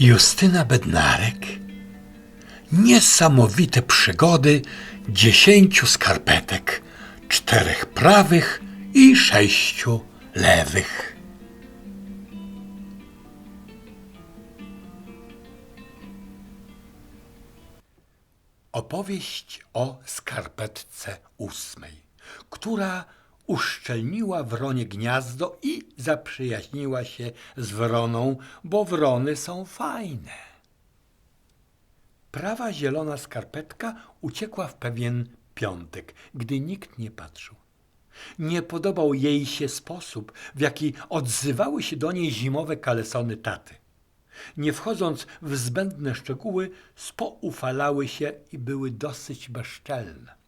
Justyna Bednarek. Niesamowite przygody dziesięciu skarpetek, czterech prawych i sześciu lewych. Opowieść o skarpetce ósmej, która uszczelniła wronie gniazdo i zaprzyjaźniła się z wroną, bo wrony są fajne. Prawa zielona skarpetka uciekła w pewien piątek, gdy nikt nie patrzył. Nie podobał jej się sposób, w jaki odzywały się do niej zimowe kalesony taty. Nie wchodząc w zbędne szczegóły, spoufalały się i były dosyć bezczelne.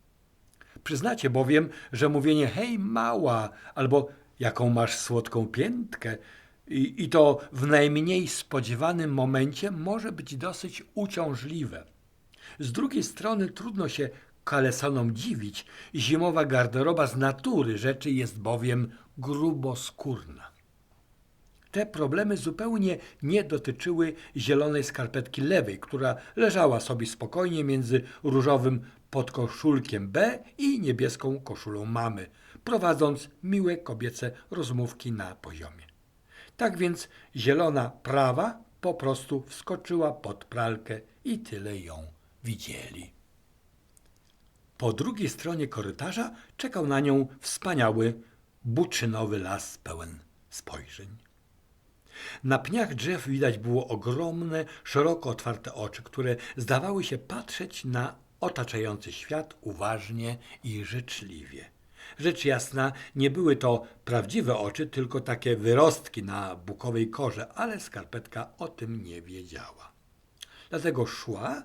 Przyznacie bowiem, że mówienie hej mała albo jaką masz słodką piętkę i, i to w najmniej spodziewanym momencie może być dosyć uciążliwe. Z drugiej strony trudno się kalesonom dziwić. Zimowa garderoba z natury rzeczy jest bowiem gruboskórna. Te problemy zupełnie nie dotyczyły zielonej skarpetki lewej, która leżała sobie spokojnie między różowym podkoszulkiem B i niebieską koszulą mamy, prowadząc miłe kobiece rozmówki na poziomie. Tak więc zielona prawa po prostu wskoczyła pod pralkę i tyle ją widzieli. Po drugiej stronie korytarza czekał na nią wspaniały, buczynowy las pełen spojrzeń. Na pniach drzew widać było ogromne, szeroko otwarte oczy, które zdawały się patrzeć na otaczający świat uważnie i życzliwie. Rzecz jasna, nie były to prawdziwe oczy, tylko takie wyrostki na bukowej korze, ale skarpetka o tym nie wiedziała. Dlatego szła,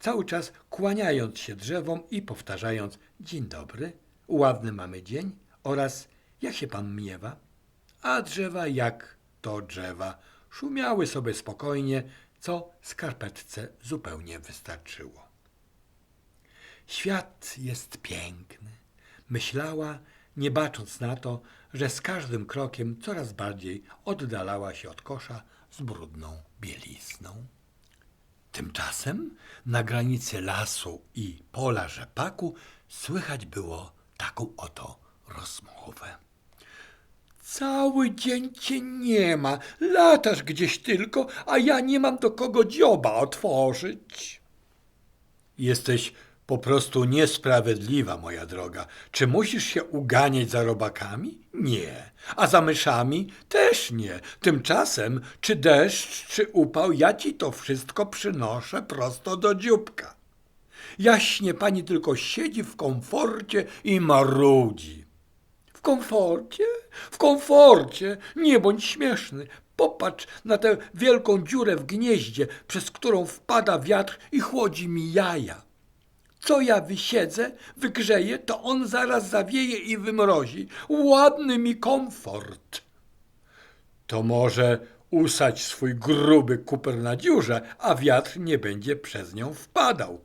cały czas kłaniając się drzewom i powtarzając dzień dobry, ładny mamy dzień oraz jak się pan miewa? A drzewa jak to drzewa szumiały sobie spokojnie, co skarpetce zupełnie wystarczyło. Świat jest piękny, myślała, nie bacząc na to, że z każdym krokiem coraz bardziej oddalała się od kosza z brudną bielizną. Tymczasem na granicy lasu i pola rzepaku słychać było taką oto rozmowę. Cały dzień cię nie ma, latasz gdzieś tylko, a ja nie mam do kogo dzioba otworzyć. Jesteś po prostu niesprawiedliwa, moja droga. Czy musisz się uganiać za robakami? Nie. A za myszami? Też nie. Tymczasem, czy deszcz, czy upał, ja ci to wszystko przynoszę prosto do dzióbka. Jaśnie pani tylko siedzi w komforcie i marudzi. Komforcie? W komforcie? Nie bądź śmieszny. Popatrz na tę wielką dziurę w gnieździe, przez którą wpada wiatr i chłodzi mi jaja. Co ja wysiedzę, wygrzeję, to on zaraz zawieje i wymrozi. Ładny mi komfort. To może usać swój gruby kuper na dziurze, a wiatr nie będzie przez nią wpadał.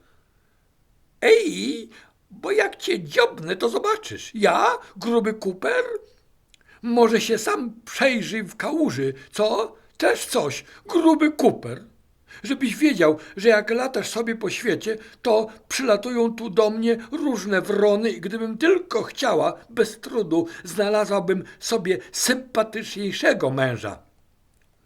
Ej, bo jak cię dziobnę, to zobaczysz. Ja, gruby kuper? Może się sam przejrzyj w kałuży, co? Też coś, gruby kuper. Żebyś wiedział, że jak latasz sobie po świecie, to przylatują tu do mnie różne wrony i gdybym tylko chciała, bez trudu, znalazłabym sobie sympatyczniejszego męża.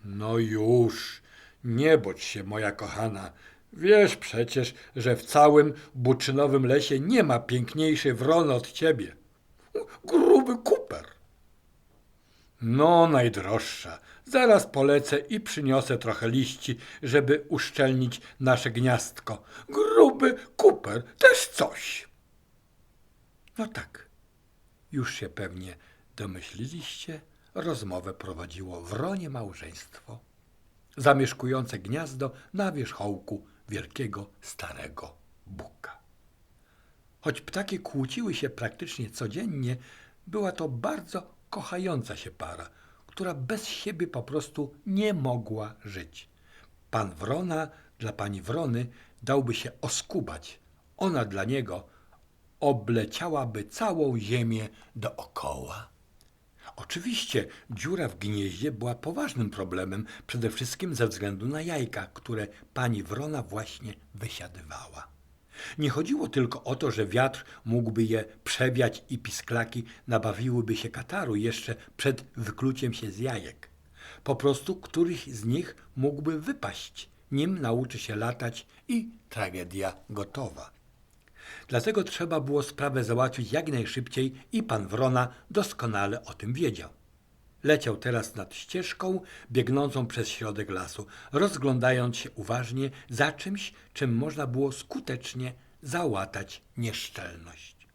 No już, nie bądź się, moja kochana. Wiesz przecież, że w całym buczynowym lesie nie ma piękniejszej wrony od ciebie. Gruby kuper. No, najdroższa. Zaraz polecę i przyniosę trochę liści, żeby uszczelnić nasze gniazdko. Gruby kuper, też coś. No tak, już się pewnie domyśliliście, rozmowę prowadziło wronie małżeństwo, zamieszkujące gniazdo na wierzchołku wielkiego starego buka. Choć ptaki kłóciły się praktycznie codziennie, była to bardzo kochająca się para, która bez siebie po prostu nie mogła żyć. Pan Wrona dla pani Wrony dałby się oskubać, ona dla niego obleciałaby całą ziemię dookoła. Oczywiście dziura w gnieździe była poważnym problemem, przede wszystkim ze względu na jajka, które pani wrona właśnie wysiadywała. Nie chodziło tylko o to, że wiatr mógłby je przewiać i pisklaki nabawiłyby się kataru jeszcze przed wykluciem się z jajek. Po prostu któryś z nich mógłby wypaść, nim nauczy się latać i tragedia gotowa. Dlatego trzeba było sprawę załatwić jak najszybciej i pan Wrona doskonale o tym wiedział. Leciał teraz nad ścieżką biegnącą przez środek lasu, rozglądając się uważnie za czymś, czym można było skutecznie załatać nieszczelność.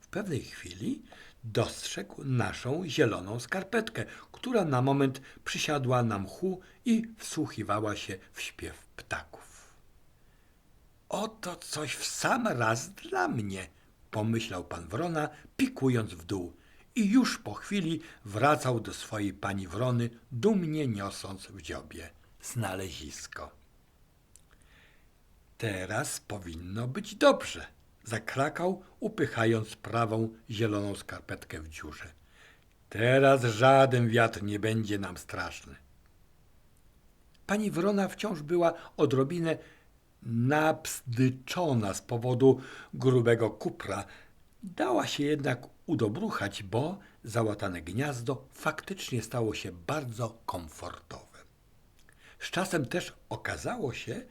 W pewnej chwili dostrzegł naszą zieloną skarpetkę, która na moment przysiadła na mchu i wsłuchiwała się w śpiew ptaków. Oto coś w sam raz dla mnie, pomyślał pan Wrona, pikując w dół. I już po chwili wracał do swojej pani Wrony, dumnie niosąc w dziobie znalezisko. Teraz powinno być dobrze, zakrakał, upychając prawą zieloną skarpetkę w dziurze. Teraz żaden wiatr nie będzie nam straszny. Pani Wrona wciąż była odrobinę nabzdyczona z powodu grubego kupra. Dała się jednak udobruchać, bo załatane gniazdo faktycznie stało się bardzo komfortowe. Z czasem też okazało się,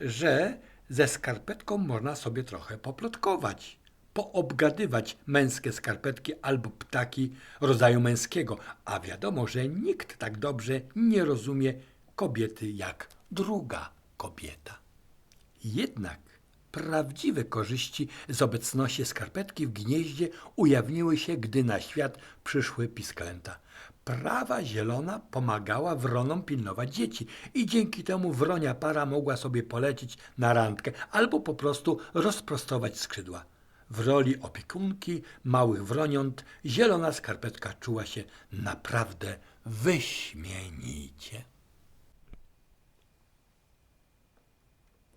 że ze skarpetką można sobie trochę poplotkować, poobgadywać męskie skarpetki albo ptaki rodzaju męskiego, a wiadomo, że nikt tak dobrze nie rozumie kobiety jak druga kobieta. Jednak prawdziwe korzyści z obecności skarpetki w gnieździe ujawniły się, gdy na świat przyszły pisklęta. Prawa zielona pomagała wronom pilnować dzieci i dzięki temu wronia para mogła sobie polecieć na randkę albo po prostu rozprostować skrzydła. W roli opiekunki małych wroniąt zielona skarpetka czuła się naprawdę wyśmienicie.